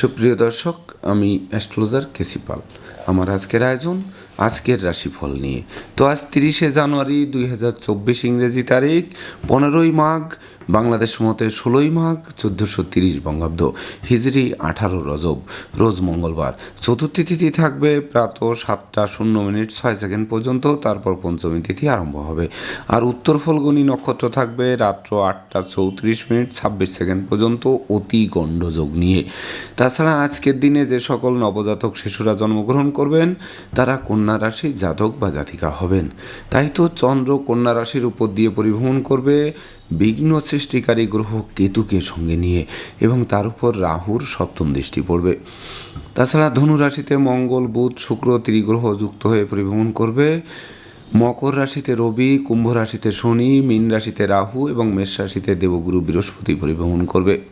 সুপ্রিয় দর্শক, আমি অ্যাস্ট্রোলজার কেসিপাল আমার আজকের আয়োজন, আজকের রাশিফল নিয়ে। তো আজ তিরিশে জানুয়ারি দুই হাজার চব্বিশ ইংরেজি তারিখ, পনেরোই মাঘ বাংলাদেশ মতে ষোলোই মাঘ চোদ্দোশো তিরিশ বঙ্গাব্দ হিজড়ি আঠারো রজব। রোজ মঙ্গলবার। চতুর্থী তিথি থাকবে প্রাত সাতটা শূন্য মিনিট ছয় সেকেন্ড পর্যন্ত, তারপর পঞ্চমী তিথি আরম্ভ হবে। আর উত্তর ফলগুনি নক্ষত্র থাকবে রাত্র আটটা চৌত্রিশ মিনিট ছাব্বিশ সেকেন্ড পর্যন্ত অতি গণ্ডযোগ নিয়ে। তাছাড়া আজকের দিনে যে সকল নবজাতক শিশুরা জন্মগ্রহণ করবেন, তারা কন্যা রাশি জাতক বা জাতিকা হবেন। তাই তো চন্দ্র কন্যা রাশির উপর দিয়ে পরিভ্রমণ করবে। বিঘ্ন সৃষ্টিকারী গ্রহ কেতুকে সঙ্গে নিয়ে এবং তার উপর রাহুর সপ্তম দৃষ্টি পড়বে। তাছাড়া ধনুরাশিতে মঙ্গল, বুধ, শুক্র, ত্রিগ্রহ যুক্ত হয়ে পরিভ্রমণ করবে। মকর রাশিতে রবি, কুম্ভ রাশিতে শনি, মীন রাশিতে রাহু এবং মেষ রাশিতে দেবগুরু বৃহস্পতি পরিভ্রমণ করবে।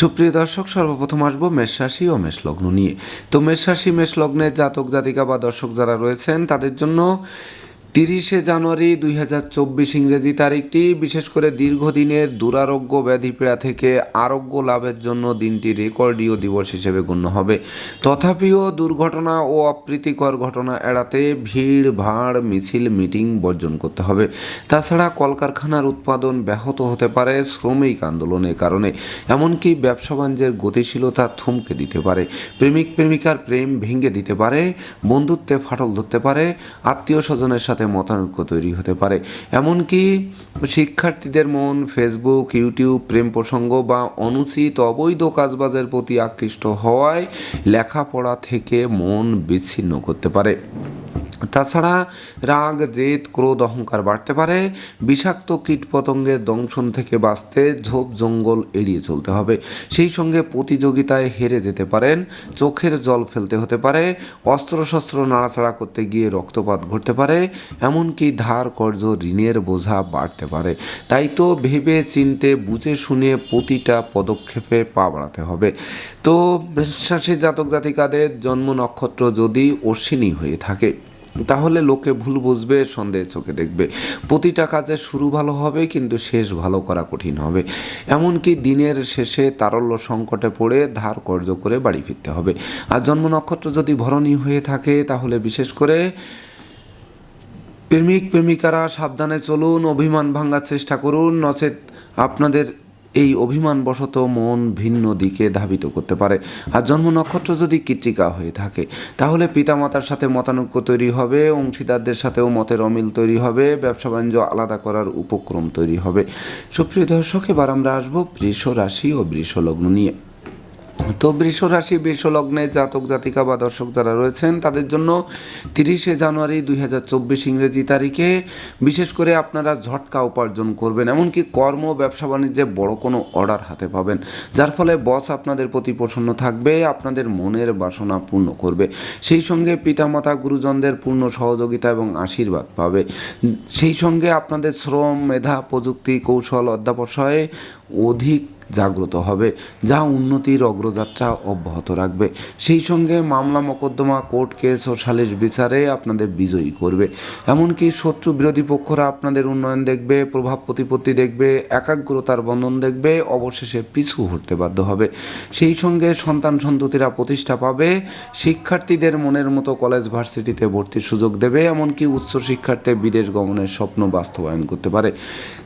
সুপ্রিয় দর্শক, সর্বপ্রথম আসব মেষ রাশি ও মেষ লগ্ন নিয়ে। তো মেষ রাশি, মেষ লগ্নের জাতক জাতিকা বা দর্শক যারা রয়েছেন, তাদের জন্য তিরিশে জানুয়ারি দুই হাজার চব্বিশ ইংরেজি তারিখটি, বিশেষ করে দীর্ঘদিনের দুরারোগ্য ব্যাধিপীড়া থেকে আরোগ্য লাভের জন্য দিনটি রেকর্ডীয় দিবস হিসেবে গণ্য হবে। তথাপিও দুর্ঘটনা ও অপ্রীতিকর ঘটনা এড়াতে ভিড়, ভাড়, মিছিল, মিটিং বর্জন করতে হবে। তাছাড়া কলকারখানার উৎপাদন ব্যাহত হতে পারে শ্রমিক আন্দোলনের কারণে, এমনকি ব্যবসা বাণিজ্যের গতিশীলতা থমকে দিতে পারে। প্রেমিক প্রেমিকার প্রেম ভেঙে দিতে পারে, বন্ধুত্বে ফাটল ধরতে পারে, আত্মীয় স্বজনের সাথে মতানৈক্য তৈরি হতে পারে। এমনকি শিক্ষার্থীদের মন ফেসবুক ইউটিউব প্রেম প্রসঙ্গ বা অনুচিত অবৈধ কাজবাজের প্রতি আকৃষ্ট হওয়ায় লেখাপড়া থেকে মন বিচ্ছিন্ন করতে পারে। তাছাড়া রাগ, জেদ, ক্রোধ, অহংকার বাড়তে পারে। বিষাক্ত কীটপতঙ্গের দংশন থেকে বাঁচতে ঝোপ, জঙ্গল এড়িয়ে চলতে হবে। সেই সঙ্গে প্রতিযোগিতায় হেরে যেতে পারেন, চোখের জল ফেলতে হতে পারে, অস্ত্রশস্ত্র নাড়াচাড়া করতে গিয়ে রক্তপাত ঘটতে পারে, এমনকি ধার কর্য ঋণের বোঝা বাড়তে পারে। তাই তো ভেবে, চিনতে, বুঝে, শুনে প্রতিটা পদক্ষেপে পা বাড়াতে হবে। তো বিশ্বাসী জাতক জাতিকাদের জন্ম নক্ষত্র যদি অশ্বিনী হয়ে থাকে তাহলে লোকে ভুল বুঝবে, সন্দেহ চোখে দেখবে। প্রতিটা কাজে শুরু ভালো হবে, কিন্তু শেষ ভালো করা কঠিন হবে। এমনকি দিনের শেষে তারল্য সংকটে পড়ে ধার কর্য করে বাড়ি ফিরতে হবে। আর জন্ম নক্ষত্র যদি ভরণী হয়ে থাকে, তাহলে বিশেষ করে প্রেমিক, প্রেমিকারা সাবধানে চলুন, অভিমান ভাঙার চেষ্টা করুন। নচেত আপনাদের এই অভিমানবশত মন ভিন্ন দিকে ধাবিত করতে পারে। আর জন্ম নক্ষত্র যদি কৃত্রিকা হয়ে থাকে, তাহলে পিতামাতার সাথে মতানৈক্য তৈরি হবে, অংশীদারদের সাথেও মতের অমিল তৈরি হবে, ব্যবসা বাণিজ্য আলাদা করার উপক্রম তৈরি হবে। সুপ্রিয় দর্শক, এবার আমরা আসব বৃষ রাশি ও বৃষ লগ্ন নিয়ে। তো বৃষ রাশি বৃষ লগ্নে জাতক, জাতিকা বা দর্শক যারা রয়েছেন, তাদের জন্য তিরিশে জানুয়ারি দুই হাজার চব্বিশ ইংরেজি তারিখে বিশেষ করে আপনারা ঝটকা উপার্জন করবেন, এমনকি কর্ম, ব্যবসা, বাণিজ্যে বড় কোনো অর্ডার হাতে পাবেন। যার ফলে বস আপনাদের প্রতি প্রসন্ন থাকবে, আপনাদের মনের বাসনা পূর্ণ করবে। সেই সঙ্গে পিতামাতা, গুরুজনদের পূর্ণ সহযোগিতা এবং আশীর্বাদ পাবে। সেই সঙ্গে আপনাদের শ্রম, মেধা, প্রযুক্তি, কৌশল, অধ্যাবসায়ে অধিক জাগ্রত হবে, যা উন্নতির অগ্রযাত্রা অব্যাহত রাখবে। সেই সঙ্গে মামলা মোকদ্দমা, কোর্ট কেস ও সালিশ বিচারে আপনাদের বিজয়ী করবে। এমনকি শত্রু বিরোধী পক্ষরা আপনাদের উন্নয়ন দেখবে, প্রভাব প্রতিপত্তি দেখবে, একাগ্রতার বন্ধন দেখবে, অবশেষে পিছু হতে বাধ্য হবে। সেই সঙ্গে সন্তান সন্ততিরা প্রতিষ্ঠা পাবে, শিক্ষার্থীদের মনের মতো কলেজ ভার্সিটিতে ভর্তির সুযোগ দেবে, এমনকি উচ্চ শিক্ষার্থে বিদেশ গমনের স্বপ্ন বাস্তবায়ন করতে পারে।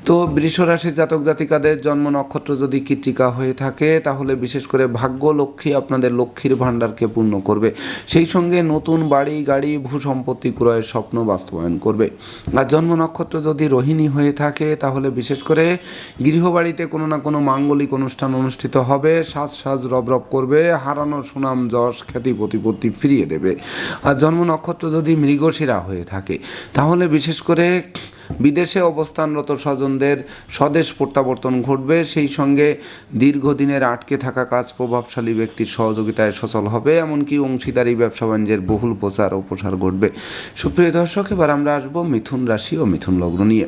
তো বৃষরাশি জাতক জাতিকাদের জন্ম নক্ষত্র যদি কৃতিকা হয়ে থাকে, তাহলে বিশেষ করে ভাগ্য লক্ষ্মী আপনাদের লক্ষ্মীর ভাণ্ডারকে পূর্ণ করবে। সেই সঙ্গে নতুন বাড়ি, গাড়ি, ভূ সম্পত্তি ক্রয়ের স্বপ্ন বাস্তবায়ন করবে। আর জন্ম নক্ষত্র যদি রোহিণী হয়ে থাকে, তাহলে বিশেষ করে গৃহবাড়িতে কোনো না কোনো মাঙ্গলিক অনুষ্ঠান অনুষ্ঠিত হবে সাজ সাজ রব রব করবে, হারানো সুনাম, যশ, খ্যাতি, প্রতিপত্তি ফিরিয়ে দেবে। আর জন্ম নক্ষত্র যদি মৃগশিরা হয়ে থাকে, তাহলে বিশেষ করে বিদেশে অবস্থানরত স্বজনদের স্বদেশ প্রত্যাবর্তন ঘটবে। সেই সঙ্গে দীর্ঘদিনের আটকে থাকা কাজ প্রভাবশালী ব্যক্তির সহযোগিতায় সচল হবে। এমনকি অংশীদারি, ব্যবসা বাণিজ্যের বহুল প্রচার ও প্রসার ঘটবে। সুপ্রিয় দর্শক, এবার আমরা আসব মিথুন রাশি ও মিথুন লগ্ন নিয়ে।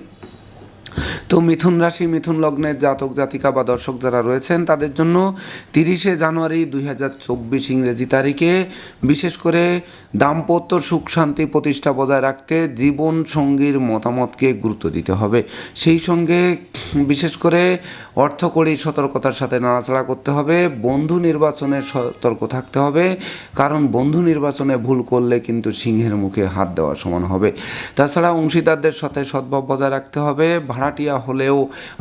তো মিথুন রাশি, মিথুন লগ্নের জাতক, জাতিকা বা দর্শক যারা রয়েছেন, তাদের জন্য তিরিশে জানুয়ারি দুই হাজার চব্বিশ ইংরেজি তারিখে বিশেষ করে দাম্পত্য সুখ শান্তি প্রতিষ্ঠা বজায় রাখতে জীবন সঙ্গীর মতামতকে গুরুত্ব দিতে হবে। সেই সঙ্গে বিশেষ করে অর্থকরী সতর্কতার সাথে নাড়াচাড়া করতে হবে, বন্ধু নির্বাচনে সতর্ক থাকতে হবে, কারণ বন্ধু নির্বাচনে ভুল করলে কিন্তু সিংহের মুখে হাত দেওয়া সমান হবে। তাছাড়া অংশীদারদের সাথে সদ্ভাব বজায় রাখতে হবে ভাড়াটিয়া হলেও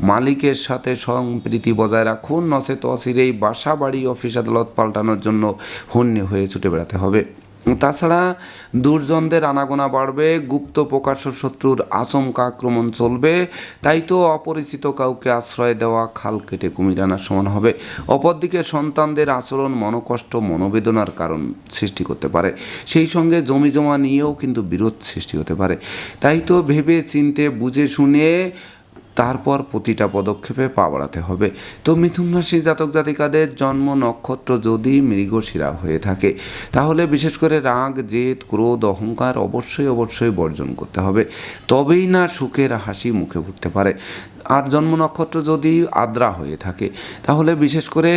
মালিকের সাথে সম্প্রীতি বজায় রাখুন। নচেত অচিরেই বাসা বাড়ি অফিস আদালত পাল্টানোর জন্য হন্যে হয়ে ছুটে বেড়াতে হবে। তাছাড়া দুর্জনদের আনাগোনা বাড়বে, গুপ্ত প্রকাশ্য শত্রুর আচমকা আক্রমণ চলবে, তাই তো অপরিচিত কাউকে আশ্রয় দেওয়া খাল কেটে কুমির আনার সমান হবে। অপরদিকে সন্তানদের আচরণ মনোকষ্ট, মনোবেদনার কারণ সৃষ্টি করতে পারে। সেই সঙ্গে জমি জমা নিয়েও কিন্তু বিরোধ সৃষ্টি হতে পারে। তাই তো ভেবে চিনতে বুঝে শুনে তারপর প্রতিটা পদক্ষেপে পা বাড়াতে হবে। তো মিথুন রাশি জাতক জাতিকাদের জন্ম নক্ষত্র যদি মৃগশিরা হয়ে থাকে, তাহলে বিশেষ করে রাগ, জেদ, ক্রোধ, অহংকার অবশ্যই অবশ্যই বর্জন করতে হবে। তবেই না সুখের হাসি মুখে ফুটতে পারে। আর জন্ম নক্ষত্র যদি আদ্রা হয়ে থাকে, তাহলে বিশেষ করে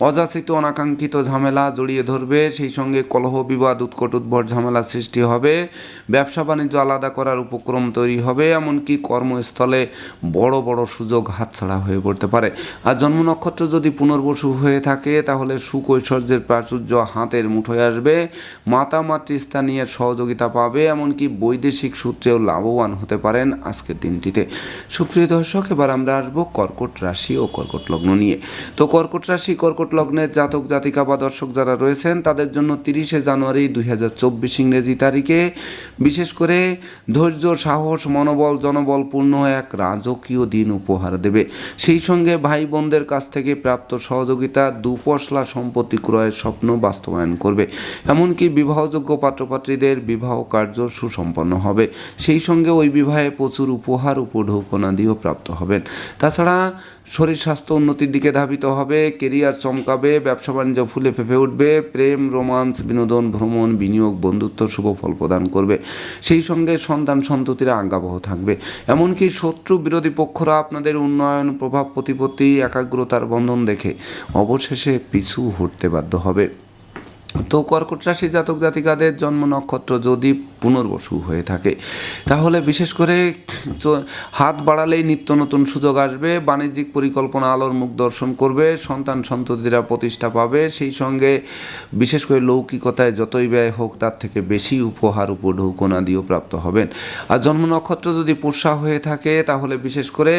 অযাচিত অনাকাঙ্ক্ষিত ঝামেলা জড়িয়ে ধরবে, সেই সঙ্গে কলহ, বিবাদ, উৎকট উদ্ভর ঝামেলা সৃষ্টি হবে। ব্যবসা বাণিজ্য আলাদা করার উপক্রম তৈরি হবে, এমনকি কর্মস্থলে বড় বড় সুযোগ হাতছাড়া হয়ে পড়তে পারে। আর জন্ম নক্ষত্র যদি পুনর্বসু হয়ে থাকে, তাহলে সুকৈশ্বর্যের প্রাচুর্য হাতের মুঠোয় আসবে। মাতা মাতৃস্থানীয় সহযোগিতা পাবে, এমনকি বৈদেশিক সূত্রেও লাভবান হতে পারেন আজকের দিনটিতে। সুপ্রিয় দর্শক, এবার আমরা আসব কর্কট রাশি ও কর্কট লগ্ন নিয়ে। তো কর্কট রাশি, কর্কট লগ্নের জাতক, জাতিকা বা দর্শক যারা রয়েছেন, তাদের জন্য তিরিশে জানুয়ারি দুই হাজার চব্বিশ ইংরেজি তারিখে বিশেষ করে ধৈর্য, সাহস, মনোবল, জনবলপূর্ণ এক রাজকীয় দিন উপহার দেবে। সেই সঙ্গে ভাই বোনদের কাছ থেকে প্রাপ্ত সহযোগিতা, দুপশলা সম্পত্তি ক্রয়ের স্বপ্ন বাস্তবায়ন করবে। এমনকি বিবাহযোগ্য পাত্রপাত্রীদের বিবাহ কার্য সুসম্পন্ন হবে। সেই সঙ্গে ওই বিবাহে প্রচুর উপহার উপঢৌকনাদিও প্রাপ্ত হবেন। তাছাড়া শরীর স্বাস্থ্য উন্নতির দিকে ধাবিত হবে, কেরিয়ার চমকাবে ব্যবসা বাণিজ্য ফুলে ফেঁপে উঠবে। প্রেম, রোমান্স, বিনোদন, ভ্রমণ, বিনিয়োগ, বন্ধুত্ব, শুভ ফল প্রদান করবে। সেই সঙ্গে সন্তান সন্ততিরা আজ্ঞাবহ থাকবে। এমনকি শত্রু বিরোধী পক্ষরা আপনাদের উন্নয়ন, প্রভাব, প্রতিপত্তি, একাগ্রতার বন্ধন দেখে অবশেষে পিছু হটতে বাধ্য হবে। তো কর্কট রাশি জাতক জাতিকাদের জন্ম নক্ষত্র যদি পুনর্বসু হয়ে থাকে, তাহলে বিশেষ করে হাত বাড়ালেই নিত্য নতুন সুযোগ আসবে, বাণিজ্যিক পরিকল্পনা, আলোর মুখ দর্শন করবে, সন্তান সন্ততিরা প্রতিষ্ঠা পাবে, সেই সঙ্গে বিশেষ করে লৌকিকতায় যতই ব্যয় হোক, তার থেকে বেশি উপহার উপঢৌকনা দিয়েও প্রাপ্ত হবেন। আর জন্ম নক্ষত্র যদি পুষা হয়ে থাকে, তাহলে বিশেষ করে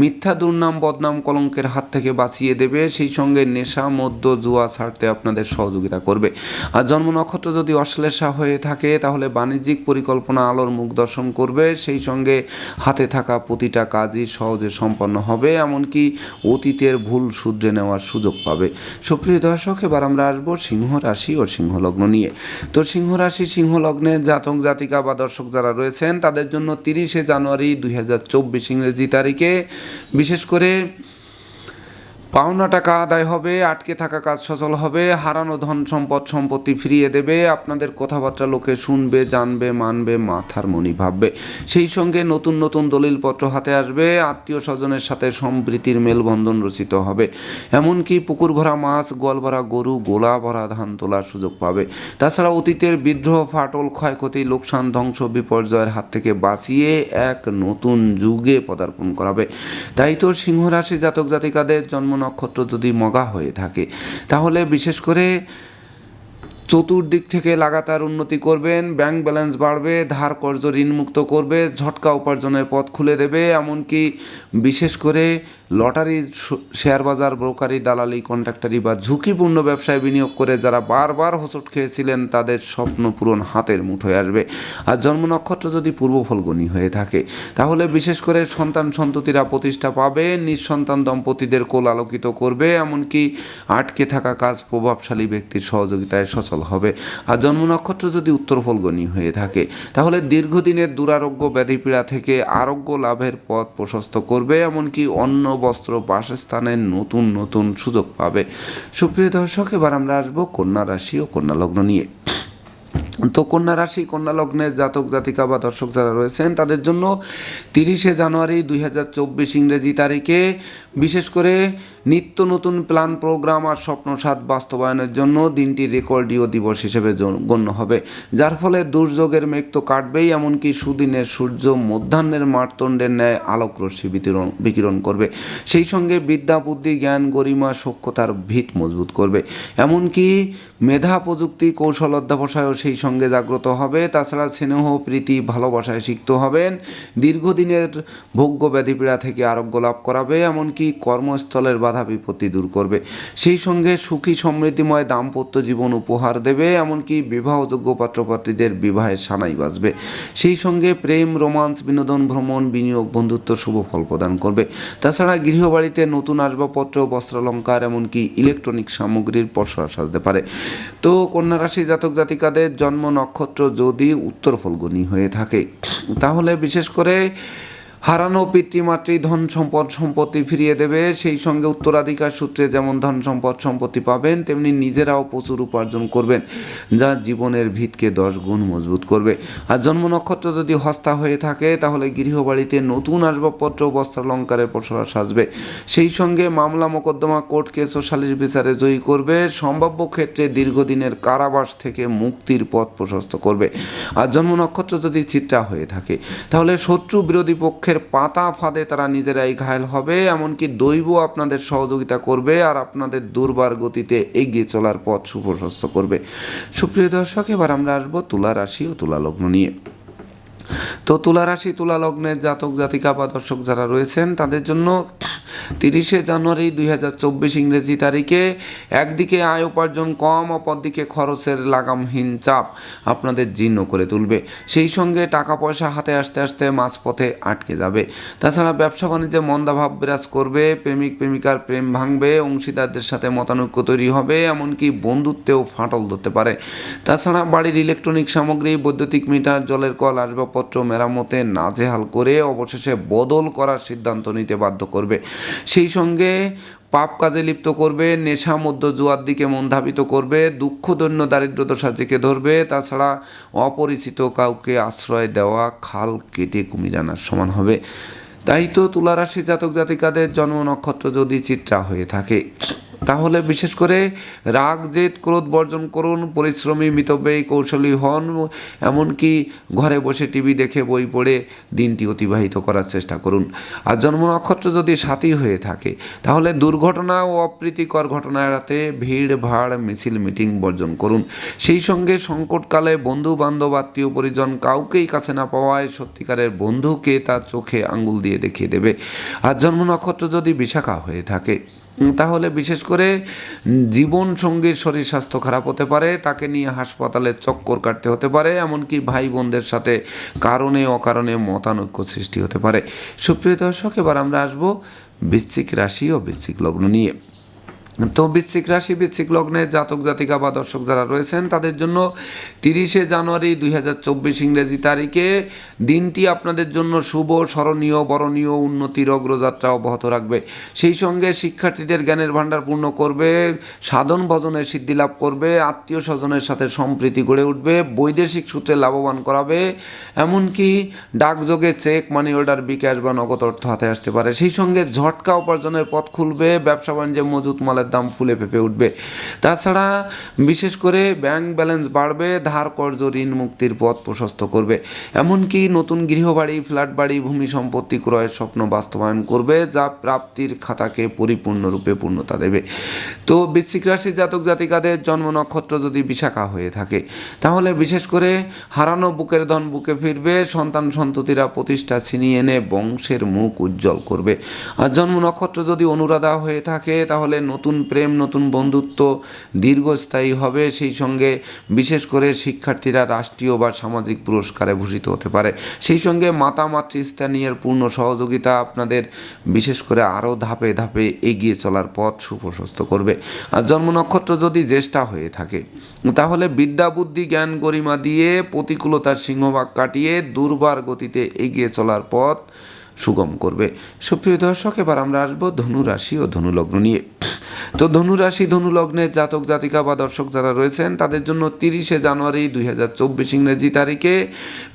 মিথ্যা দুর্নাম, বদনাম কলঙ্কের হাত থেকে বাঁচিয়ে দেবে, সেই সঙ্গে নেশা, মদ্য, জুয়া ছাড়তে আপনাদের সহযোগিতা করবে। আর জন্ম নক্ষত্র যদি অশ্লেষা হয়ে থাকে, তাহলে বাণিজ্যিক পরিকল্পনা আলোর মুখ দর্শন করবে। সেই সঙ্গে হাতে থাকা প্রতিটা কাজই সহজে সম্পন্ন হবে, এমনকি অতীতের ভুল শুধরে নেওয়ার সুযোগ পাবে। সুপ্রিয় দর্শক, এবার আমরা আসব সিংহ রাশি ও সিংহ লগ্ন নিয়ে। তো সিংহ রাশি সিংহ লগ্নে জাতক, জাতিকা বা দর্শক যারা রয়েছেন, তাদের জন্য তিরিশে জানুয়ারি দুই হাজার চব্বিশ ইংরেজি তারিখে বিশেষ করে পাওনা টাকা আদায় হবে, আটকে থাকা কাজ সচল হবে, হারানো ধন সম্পদ সম্পত্তি ফিরিয়ে দেবে, আপনাদের কথাবার্তা লোকে শুনবে, জানবে, মানবে, মাথার মনি ভাববে। সেই সঙ্গে নতুন নতুন দলিলপত্র হাতে আসবে, আত্মীয় স্বজনের সাথে সম্প্রীতির মেলবন্ধন রচিত হবে। এমনকি পুকুর ভরা মাছ, গোয়াল ভরা গরু, গোলা ভরা ধান তোলার সুযোগ পাবে। তাছাড়া অতীতের বিদ্রোহ, ফাটল, ক্ষয়ক্ষতি, লোকসান, ধ্বংস, বিপর্যয়ের হাত থেকে বাঁচিয়ে এক নতুন যুগে পদার্পণ করাবে। তাই তো সিংহরাশি জাতক জাতিকাদের জন্ম নক্ষত্র যদি মগা হয়ে থাকে তাহলে বিশেষ করে চতুর্দিক থেকে লাগাতার উন্নতি করবেন ব্যাংক ব্যালেন্স বাড়বে, ধার কর্জ ঋণমুক্ত করবে, ঝটকা উপার্জনের পথ খুলে দেবে, এমনকি বিশেষ করে লটারি শেয়ার বাজার ব্রোকারি দালালি কন্ট্রাক্টারি বা ঝুঁকিপূর্ণ ব্যবসায় বিনিয়োগ করে যারা বারবার হোঁচট খেয়েছিলেন, তাদের স্বপ্ন পূরণ হাতের মুঠোয় আসবে। আর জন্ম নক্ষত্র যদি পূর্ব ফলগুনি হয়ে থাকে, তাহলে বিশেষ করে সন্তান সন্ততিরা প্রতিষ্ঠা পাবে, নিঃসন্তান দম্পতিদের কোল আলোকিত করবে, এমনকি আটকে থাকা কাজ প্রভাবশালী ব্যক্তির সহযোগিতায় সচল হবে। আর জন্ম নক্ষত্র যদি উত্তর ফলগণী হয়ে থাকে, তাহলে দীর্ঘদিনের দুরারোগ্য ব্যাধিপীড়া থেকে আরোগ্য লাভের পথ প্রশস্ত করবে, এমনকি অন্ন, বস্ত্র বাসস্থানের নতুন নতুন সুযোগ পাবে। সুপ্রিয় দর্শক, এবার আমরা আসব কন্যা রাশি ও কন্যা লগ্ন নিয়ে। তো কন্যা রাশি, কন্যা লগ্নের জাতক, জাতিকা বা দর্শক যারা রয়েছেন, তাদের জন্য তিরিশে জানুয়ারি দুই হাজার চব্বিশ ইংরেজি তারিখে বিশেষ করে নিত্য নতুন প্ল্যান, প্রোগ্রাম আর স্বপ্নসাদ বাস্তবায়নের জন্য দিনটি রেকর্ডীয় দিবস হিসেবে গণ্য হবে। যার ফলে দুর্যোগের মেঘ তো কাটবেই, এমনকি সুদিনের সূর্য মধ্যাহ্নের মারতণ্ডের ন্যায় আলোক রশ্মি বিতরণ, বিকিরণ করবে। সেই সঙ্গে বিদ্যা, বুদ্ধি, জ্ঞান, গরিমা সক্ষতার ভিত মজবুত করবে। এমনকি মেধা, প্রযুক্তি, কৌশল অধ্যাবসায়ও সেই সঙ্গে জাগ্রত হবে। তাছাড়া স্নেহ, প্রীতি, ভালোবাসায় সিক্ত হবেন। দীর্ঘদিনের ভোগ্য ব্যাধিপীড়া থেকে আরোগ্য লাভ করাবে। এমনকি কর্মস্থলের বাধা বিপত্তি দূর করবে। সেই সঙ্গে সুখী সমৃদ্ধিময় দাম্পত্য জীবন উপহার দেবে, এমনকি বিবাহযোগ্য পাত্রপাত্রীদের বিবাহের সানাই বাজবে। সেই সঙ্গে প্রেম, রোমান্স, বিনোদন, ভ্রমণ, বিনিয়োগ, বন্ধুত্ব শুভ ফল প্রদান করবে। তাছাড়া গৃহবাড়িতে নতুন আসবাবপত্র, বস্ত্রালঙ্কার, এমনকি ইলেকট্রনিক সামগ্রীর পসরা সাজতে পারে। তো কন্যা রাশি জাতক জাতিকাদের জন্ম নক্ষত্র যদি উত্তর ফলগুনি হয়ে থাকে, তাহলে বিশেষ করে হারানো পিতৃমাতৃ ধন সম্পদ, সম্পত্তি ফিরিয়ে দেবে। সেই সঙ্গে উত্তরাধিকার সূত্রে যেমন ধন সম্পদ, সম্পত্তি পাবেন, তেমনি নিজেরাও প্রচুর উপার্জন করবেন, যা জীবনের ভিতকে দশ গুণ মজবুত করবে। আর জন্ম নক্ষত্র যদি হস্তা হয়ে থাকে, তাহলে গৃহবাড়িতে নতুন আসবাবপত্র বস্ত্রালঙ্কারের পসরা সাজবে। সেই সঙ্গে মামলা মোকদ্দমা, কোর্ট কেস ও বিচারে জয়ী করবে। সম্ভাব্য ক্ষেত্রে দীর্ঘদিনের কারাবাস থেকে মুক্তির পথ প্রশস্ত করবে। আর জন্ম নক্ষত্র যদি চিত্রা হয়ে থাকে, তাহলে শত্রু বিরোধী পক্ষের পাতা ফাঁদে তারা নিজেরাই ঘায়ল হবে, এমনকি দৈব আপনাদের সহযোগিতা করবে আর আপনাদের দুর্বার গতিতে এগিয়ে চলার পথ সুপ্রশস্ত করবে। সুপ্রিয় দর্শক, এবার আমরা আসব তুলা রাশি ও তুলা লগ্ন নিয়ে। তো তুলা রাশি তুলা লগ্নের জাতক, জাতিকা বা দর্শক যারা রয়েছেন, তাদের জন্য তিরিশে জানুয়ারি দুই হাজার চব্বিশ ইংরেজি তারিখে একদিকে আয় উপার্জন কম, অপরদিকে খরচের লাগামহীন চাপ আপনাদের জীর্ণ করে তুলবে। সেই সঙ্গে টাকা পয়সা হাতে আসতে আসতে মাঝপথে আটকে যাবে। তাছাড়া ব্যবসা বাণিজ্যে মন্দাভাব বিরাজ করবে, প্রেমিক, প্রেমিকার প্রেম ভাঙবে, অংশীদারদের সাথে মতানৈক্য তৈরি হবে, এমনকি বন্ধুত্বেও ফাটল ধরতে পারে। তাছাড়া বাড়ির ইলেকট্রনিক সামগ্রী, বৈদ্যুতিক মিটার, জলের কল আসবাবপত্র মেরামতে নাজেহাল করে অবশেষে বদল করার সিদ্ধান্ত নিতে বাধ্য করবে। সেই সঙ্গে পাপ কাজে লিপ্ত করবে, নেশা মধ্য জুয়ার দিকে মন ধাবিত করবে দুঃখ দৈন্য দারিদ্র দশাচিকে ধরবে, তাছাড়া অপরিচিত কাউকে আশ্রয় দেওয়া খাল কেটে কুমির আনার সমান হবে। তাই তো তুলারাশি জাতক জাতিকাদের জন্ম নক্ষত্র যদি চিত্রা হয়ে থাকে। তাহলে বিশেষ করে রাগ, জেদ, ক্রোধ বর্জন করুন, পরিশ্রমী, মিতব্যয়ী, কৌশলী হন, এমনকি ঘরে বসে টিভি দেখে বই পড়ে দিনটি অতিবাহিত করার চেষ্টা করুন। আর জন্ম নক্ষত্র যদি সাথী হয়ে থাকে, তাহলে দুর্ঘটনা ও অপ্রীতিকর ঘটনা এড়াতে ভিড়, ভাড়, মিছিল, মিটিং বর্জন করুন। সেই সঙ্গে সংকটকালে বন্ধু বান্ধব আত্মীয়, পরিজন কাউকেই কাছে না পাওয়ায় সত্যিকারের বন্ধুকে তার চোখে আঙ্গুল দিয়ে দেখিয়ে দেবে। আর জন্ম নক্ষত্র যদি বিশাখা হয়ে থাকে তাহলে বিশেষ করে জীবন সঙ্গীর শরীর স্বাস্থ্য খারাপ হতে পারে, তাকে নিয়ে হাসপাতালে চক্কর কাটতে হতে পারে, এমনকি ভাই বোনদের সাথে কারণে অকারণে মতানৈক্য সৃষ্টি হতে পারে। সুপ্রিয় দর্শক, এবার আমরা আসব বৃশ্চিক রাশি ও বৃশ্চিক লগ্ন নিয়ে। তো বৃশ্চিক রাশি, বৃশ্চিক লগ্নে জাতক, জাতিকা বা দর্শক যারা রয়েছেন, তাদের জন্য তিরিশে জানুয়ারি দুই হাজার চব্বিশ ইংরেজি তারিখে দিনটি আপনাদের জন্য শুভ, স্মরণীয়, বরণীয় উন্নতির অগ্রযাত্রা অব্যাহত রাখবে। সেই সঙ্গে শিক্ষার্থীদের জ্ঞানের ভাণ্ডার পূর্ণ করবে, সাধন ভজনের সিদ্ধি লাভ করবে, আত্মীয় স্বজনের সাথে সম্প্রীতি গড়ে উঠবে, বৈদেশিক সূত্রে লাভবান করাবে, এমনকি ডাকযোগে চেক, মানি অর্ডার, বিকাশ বা নগদ অর্থ হাতে আসতে পারে। সেই সঙ্গে ঝটকা উপার্জনের পথ খুলবে, ব্যবসা বাণিজ্যে মজুত মালের দাম ফুলে ফেপে উঠবে। তাছাড়া বিশেষ করে ব্যাংক ব্যালেন্স বাড়বে, ধার কর্জ, ঋণ মুক্তির পথ প্রশস্ত করবে। এমনকি নতুন গৃহবাড়ি ফ্ল্যাট বাড়ি ভূমি সম্পত্তি ক্রয়ের স্বপ্ন বাস্তবায়ন করবে, যা প্রাপ্তির খাতাকে পরিপূর্ণরূপে পূর্ণতা দেবে। তো বৃশ্চিক রাশি জাতক জাতিকাদের জন্ম নক্ষত্র যদি বিশাখা হয়ে থাকে, তাহলে বিশেষ করে হারানো বুকের ধন বুকে ফিরবে, সন্তান সন্ততিরা প্রতিষ্ঠা ছিনিয়ে এনে বংশের মুখ উজ্জ্বল করবে। আর জন্ম নক্ষত্র যদি অনুরাধা হয়ে থাকে, তাহলে নতুন প্রেম, নতুন বন্ধুত্ব দীর্ঘস্থায়ী হবে। সেই সঙ্গে বিশেষ করে শিক্ষার্থীরা রাষ্ট্রীয় বা সামাজিক পুরস্কারে ভূষিত হতে পারে। সেই সঙ্গে মাতা মাতৃস্থানীয়ের পূর্ণ সহযোগিতা আপনাদের বিশেষ করে আরও ধাপে ধাপে এগিয়ে চলার পথ সুপ্রশস্ত করবে। আর জন্ম নক্ষত্র যদি জ্যেষ্ঠা হয়ে থাকে, তাহলে বিদ্যা, বুদ্ধি, জ্ঞান, গরিমা দিয়ে প্রতিকূলতার সিংহভাগ কাটিয়ে দুর্বার গতিতে এগিয়ে চলার পথ সুগম করবে। সুপ্রিয় দর্শক, এবার আমরা আসব ধনু রাশি ও ধনুলগ্ন নিয়ে। তো ধনু রাশি ধনু জাতক, জাতিকা বা দর্শক যারা রয়েছেন, তাদের জন্য তিরিশে জানুয়ারি দুই হাজার চব্বিশ ইংরেজি তারিখে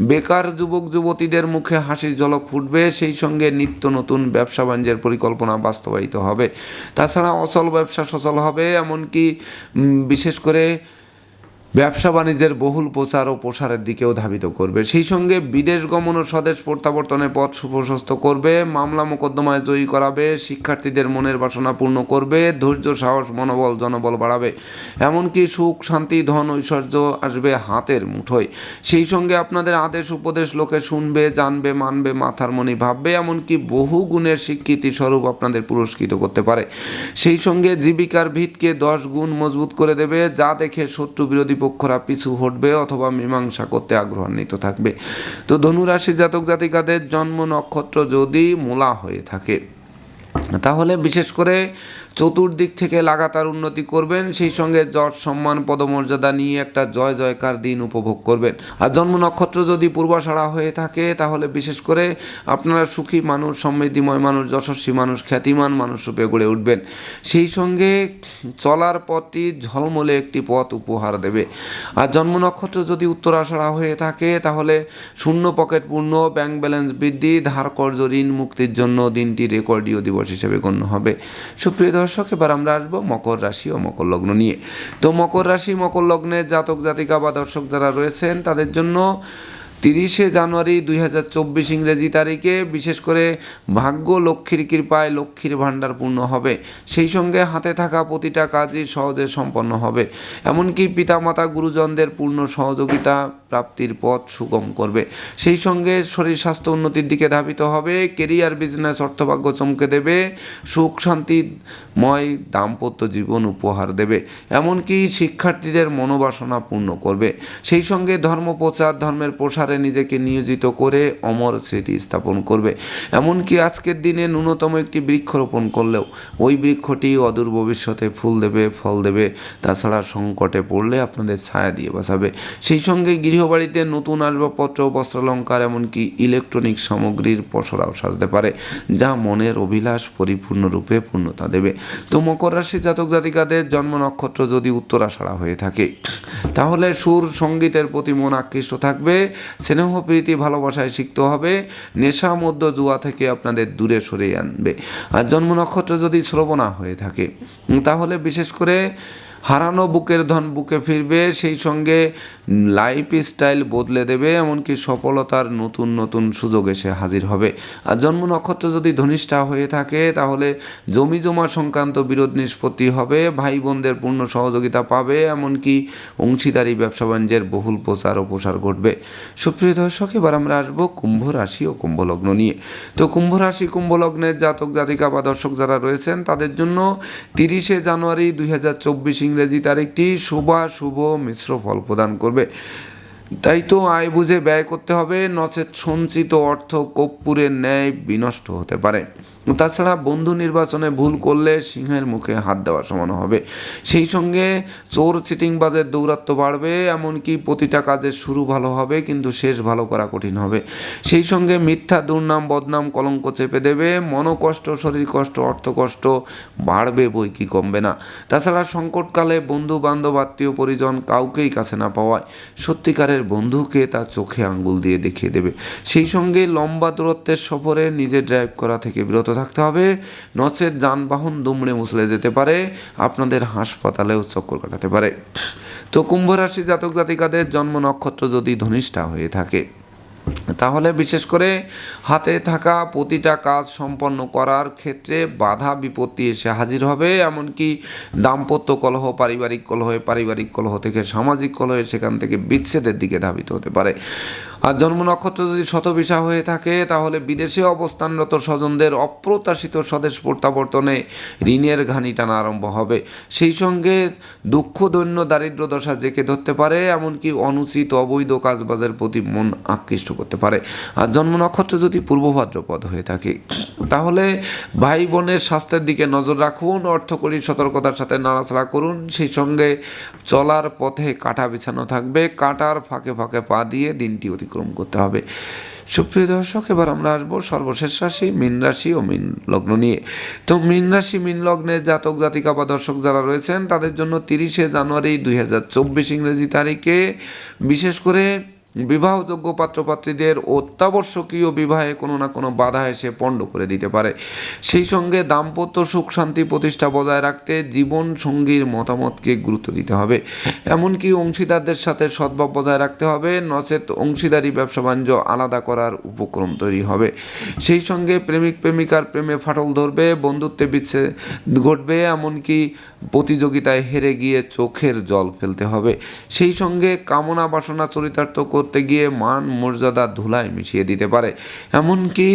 বেকার যুবক, যুবতীদের মুখে হাসির ঝলক ফুটবে। সেই সঙ্গে নিত্য নতুন ব্যবসা বাণিজ্যের পরিকল্পনা বাস্তবায়িত হবে। তাছাড়া অচল ব্যবসা সচল হবে, এমনকি বিশেষ করে ব্যবসা বাণিজ্যের বহুল প্রচার ও প্রসারের দিকেও ধাবিত করবে। সেই সঙ্গে বিদেশ গমন ও স্বদেশ প্রত্যাবর্তনের পথ সুপ্রশস্ত করবে, মামলা মোকদ্দমায় জয়ী করাবে, শিক্ষার্থীদের মনের বাসনা পূর্ণ করবে, ধৈর্য, সাহস, মনোবল, জনবল বাড়াবে। এমনকি সুখ, শান্তি, ধন, ঐশ্বর্য আসবে হাতের মুঠোয়। সেই সঙ্গে আপনাদের আদেশ, উপদেশ লোকে শুনবে, জানবে, মানবে, মাথার মনি ভাববে, এমনকি বহু গুণের স্বীকৃতি স্বরূপ আপনাদের পুরস্কৃত করতে পারে। সেই সঙ্গে জীবিকার ভিতকে দশ গুণ মজবুত করে দেবে, যা দেখে শত্রু বিরোধী পক্ষরা পিছু হটবে অথবা মীমাংসা করতে আগ্রহান্বিত থাকবে। তো ধনুরাশি জাতক জাতিকাদের জন্ম নক্ষত্র যদি মূলা হয়ে থাকে, তাহলে বিশেষ করে চতুর্দিক থেকে লাগাতার উন্নতি করবেন, সেই সঙ্গে যশ সম্মান পদমর্যাদা নিয়ে একটা জয় জয়কার দিন উপভোগ করবেন। আর জন্ম নক্ষত্র যদি পূর্বাষাড়া হয়ে থাকে, তাহলে বিশেষ করে আপনারা সুখী মানুষ, সমৃদ্ধিময় মানুষ, যশস্বী মানুষ, খ্যাতিমান মানুষ রূপে গড়ে উঠবেন। সেই সঙ্গে চলার পথটি ঝলমলে একটি পথ উপহার দেবে। আর জন্ম নক্ষত্র যদি উত্তরাষাড়া হয়ে থাকে, তাহলে শূন্য পকেট পূর্ণ, ব্যাংক ব্যালেন্স বৃদ্ধি, ধার কর্জ ঋণ মুক্তির জন্য দিনটি রেকর্ডীয় দিবস হিসেবে গণ্য হবে। সুপ্রিয় দর্শক, এবার আমরা আসব মকর রাশি ও মকর লগ্ন নিয়ে। তো মকর রাশি, মকর লগ্নের জাতক জাতিকা বা দর্শক যারা রয়েছেন, তাদের জন্য তিরিশে জানুয়ারি দুই হাজার চব্বিশ ইংরেজি তারিখে বিশেষ করে ভাগ্য লক্ষ্মীর কৃপায় লক্ষ্মীর ভাণ্ডার পূর্ণ হবে। সেই সঙ্গে হাতে থাকা প্রতিটা কাজই সহজে সম্পন্ন হবে। এমনকি পিতামাতা গুরুজনদের পূর্ণ সহযোগিতা প্রাপ্তির পথ সুগম করবে। সেই সঙ্গে শরীর স্বাস্থ্য উন্নতির দিকে ধাবিত হবে। কেরিয়ার, বিজনেস, অর্থভাগ্য চমকে দেবে। সুখ শান্তিময় দাম্পত্য জীবন উপহার দেবে। এমনকি শিক্ষার্থীদের মনোবাসনা পূর্ণ করবে। সেই সঙ্গে ধর্ম প্রচার ধর্মের প্রসারে নিজেকে নিয়োজিত করে অমর স্মৃতি স্থাপন করবে। এমনকি আজকের দিনে ন্যূনতম একটি বৃক্ষরোপণ করলেও ওই বৃক্ষটি অদূর ভবিষ্যতে ফুল দেবে, ফল দেবে, তাছাড়া সংকটে পড়লে আপনাদের ছায়া দিয়ে বাঁচাবে। সেই সঙ্গে গৃহবাড়িতে নতুন আসবাবপত্র, বস্ত্রালঙ্কার, এমনকি ইলেকট্রনিক সামগ্রীর পসরাও সাজতে পারে, যা মনের অভিলাষ পরিপূর্ণরূপে পূর্ণতা দেবে। তো মকর রাশি জাতক জাতিকাদের জন্ম নক্ষত্র যদি উত্তরাষাড়া হয়ে থাকে, তাহলে সুর সঙ্গীতের প্রতি মন আকৃষ্ট থাকবে। স্নেহ প্রীতি ভালোবাসায় শিখতে হবে। নেশা মধ্য জুয়া থেকে আপনাদের দূরে সরে আনবে। আর জন্ম নক্ষত্র যদি শ্রবণা হয়ে থাকে, তাহলে বিশেষ করে হারানো বুকের ধন বুকে ফিরবে, সেই সঙ্গে লাইফ স্টাইল বদলে দেবে, এমনকি সফলতার নতুন নতুন সুযোগ এসে হাজির হবে। আর জন্ম নক্ষত্র যদি ধনিষ্ঠা হয়ে থাকে, তাহলে জমি জমা সংক্রান্ত বিরোধ নিষ্পত্তি হবে ভাই বোনদের পূর্ণ সহযোগিতা পাবে, এমনকি অংশীদারি ব্যবসা বাণিজ্যের বহুল প্রচার ও প্রসার ঘটবে। সুপ্রিয় দর্শক, এবার আমরা আসব কুম্ভ রাশি ও কুম্ভ লগ্ন নিয়ে। তো কুম্ভ রাশি, কুম্ভ লগ্নের জাতক জাতিকা বা দর্শক যারা রয়েছেন, তাদের জন্য তিরিশে জানুয়ারি দুই হাজার চব্বিশ ইংরেজি তার একটি শুভা শুভ মিশ্র ফল প্রদান করবে। তাই তো আয় বুঝে ব্যয় করতে হবে, নচেত সঞ্চিত অর্থ কর্পূরের ন্যায় বিনষ্ট হতে পারে। তাছাড়া বন্ধু নির্বাচনে ভুল করলে সিংহের মুখে হাত দেওয়া সমান হবে। সেই সঙ্গে চোর চিটিংবাজের দৌরাত্ম বাড়বে, এমনকি প্রতিটা কাজের শুরু ভালো হবে, কিন্তু শেষ ভালো করা কঠিন হবে। সেই সঙ্গে মিথ্যা, দুর্নাম, বদনাম, কলঙ্ক চেপে দেবে, মনোকষ্ট শরীর কষ্ট অর্থ কষ্ট বাড়বে, বই কি কমবে না। তাছাড়া সংকটকালে বন্ধু বান্ধব আত্মীয়, পরিজন কাউকেই কাছে না পাওয়ায় সত্যিকারের বন্ধুকে তার চোখে আঙ্গুল দিয়ে দেখিয়ে দেবে। সেই সঙ্গে লম্বা দূরত্বের সফরে নিজে ড্রাইভ করা থেকে বিরত থাকতে হবে। নচেত যানবাহন দুমড়ে মুছলে যেতে পারে, আপনাদের হাসপাতালেও চক্কর কাটাতে পারে। তো কুম্ভ রাশি জাতক জাতিকাদের জন্ম নক্ষত্র যদি ধনিষ্ঠা হয়ে থাকে, তাহলে বিশেষ করে হাতে থাকা প্রতিটা কাজ সম্পন্ন করার ক্ষেত্রে বাধা বিপত্তি এসে হাজির হবে। এমনকি দাম্পত্য কলহ, পারিবারিক কলহে, পারিবারিক কলহ থেকে সামাজিক কলহে সেখান থেকে বিচ্ছেদের দিকে ধাবিত হতে পারে। আর জন্ম নক্ষত্র যদি শতবিশা হয়ে থাকে, তাহলে বিদেশে অবস্থানরত স্বজনদের অপ্রত্যাশিত স্বদেশ প্রত্যাবর্তনে ঋণের ঘানি টানা আরম্ভ হবে। সেই সঙ্গে দুঃখ, দৈন্য, দারিদ্র দশা জেকে ধরতে পারে, এমনকি অনুচিত অবৈধ কাজবাজের প্রতি মন আকৃষ্ট করতে পারে। আর জন্ম নক্ষত্র যদি পূর্ব ভাদ্রপদ হয়ে থাকে, তাহলে ভাই বোনের স্বাস্থ্যের দিকে নজর রাখুন অর্থকরী সতর্কতার সাথে নাড়াচাড়া করুন। সেই সঙ্গে চলার পথে কাঁটা বিছানো থাকবে, কাঁটার ফাঁকে ফাঁকে পা দিয়ে দিনটি অতিক্রম করতে হবে। সুপ্রিয় দর্শক, এবার আমরা আসব সর্বশেষ রাশি, মীন রাশি ও মীন লগ্ন নিয়ে। তো মীন রাশি, মীন লগ্নে জাতক, জাতিকা বা দর্শক যারা রয়েছেন, তাদের জন্য তিরিশে জানুয়ারি দুই হাজার চব্বিশ ইংরেজি তারিখে বিশেষ করে বিবাহযোগ্য পাত্রপাত্রীদের অত্যাবশ্যকীয় বিবাহে কোনো না কোনো বাধা এসে পণ্ড করে দিতে পারে। সেই সঙ্গে দাম্পত্য সুখ শান্তি প্রতিষ্ঠা বজায় রাখতে জীবন সঙ্গীর মতামতকে গুরুত্ব দিতে হবে। এমনকি অংশীদারদের সাথে সদ্ভাব বজায় রাখতে হবে। নচেত অংশীদারি, ব্যবসা বাণিজ্য আলাদা করার উপক্রম তৈরি হবে। সেই সঙ্গে প্রেমিক প্রেমিকার প্রেমে ফাটল ধরবে, বন্ধুত্বে বিচ্ছে ঘটবে, এমনকি প্রতিযোগিতায় হেরে গিয়ে চোখের জল ফেলতে হবে। সেই সঙ্গে কামনা বাসনা চরিতার্থ করতে গিয়ে মান মর্যাদা ধুলায় মিশিয়ে দিতে পারে। এমনকি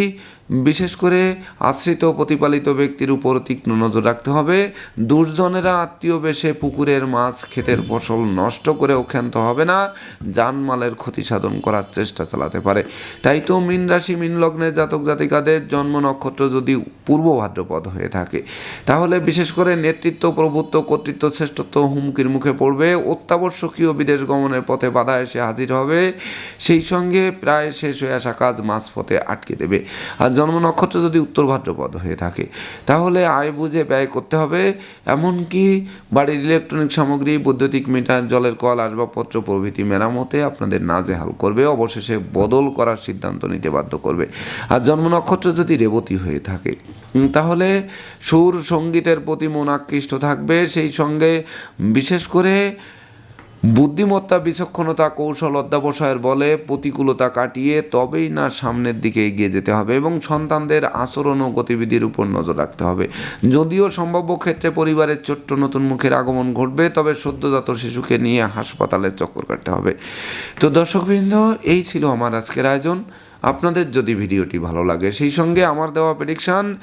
বিশেষ করে আশ্রিত প্রতিপালিত ব্যক্তির উপর তীক্ষ্ণ নজর রাখতে হবে। দুর্জনেরা আত্মীয় বেশে পুকুরের মাছ, ক্ষেতের ফসল নষ্ট করেও ক্ষান্ত হবে না। জানমালের ক্ষতি সাধন করার চেষ্টা চালাতে পারে। তাই তো মীন রাশি, মীন লগ্নের জাতক জাতিকাদের জন্ম নক্ষত্র যদি পূর্ব ভাদ্রপদ হয়ে থাকে, তাহলে বিশেষ করে নেতৃত্ব, প্রভুত্ব, কর্তৃত্ব, শ্রেষ্ঠত্ব হুমকির মুখে পড়বে। অত্যাবশ্যকীয় বিদেশ গমনের পথে বাধা এসে হাজির হবে। সেই সঙ্গে প্রায় শেষ হয়ে আসা কাজ মাঝপথে আটকে দেবে। আর জন্ম নক্ষত্র যদি উত্তর ভাদ্রপদ হয়ে থাকে, তাহলে আয় বুঝে ব্যয় করতে হবে। এমনকি বাড়ির ইলেকট্রনিক সামগ্রী, বৈদ্যুতিক মিটার জলের কল, আসবাবপত্র, প্রভৃতি মেরামতে আপনাদের নাজেহাল করবে। অবশেষে বদল করার সিদ্ধান্ত নিতে বাধ্য করবে। আর জন্ম নক্ষত্র যদি রেবতী হয়ে থাকে তাহলে সুর সঙ্গীতের প্রতি মন আকৃষ্ট থাকবে। সেই সঙ্গে বিশেষ করে বুদ্ধিমত্তা, বিচক্ষণতা, কৌশল অধ্যাবসায়ের বলে প্রতিকূলতা কাটিয়ে তবেই না সামনের দিকে এগিয়ে যেতে হবে এবং সন্তানদের আচরণ ও গতিবিধির উপর নজর রাখতে হবে। যদিও সম্ভাব্য ক্ষেত্রে পরিবারের ছোট্ট নতুন মুখের আগমন ঘটবে, তবে সদ্যজাত শিশুকে নিয়ে হাসপাতালে চক্কর কাটতে হবে। তো দর্শকবৃন্দ, এই ছিল আমার আজকের আয়োজন। আপনাদের যদি ভিডিওটি ভালো লাগে, সেই সঙ্গে আমার দেওয়া প্রেডিকশান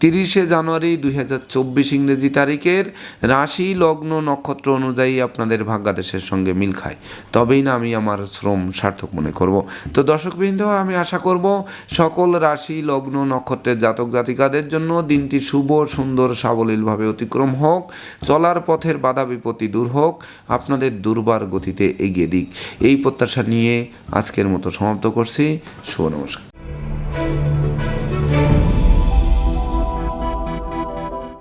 তিরিশে জানুয়ারি দুই হাজার চব্বিশ ইংরেজি তারিখের রাশি লগ্ন নক্ষত্র অনুযায়ী আপনাদের ভাগ্যাদেশের সঙ্গে মিল খায়। তবেই না আমি আমার শ্রম সার্থক মনে করব। তো দর্শকবৃন্দ, আমি আশা করব সকল রাশি লগ্ন নক্ষত্রের জাতক জাতিকাদের জন্য দিনটি শুভ, সুন্দর, সাবলীলভাবে অতিক্রম হোক, চলার পথের বাধা বিপত্তি দূর হোক, আপনাদের দুর্বার গতিতে এগিয়ে দিক। এই প্রত্যাশা নিয়ে আজকের মতো সমাপ্ত করছি। শুভ নমস্কার।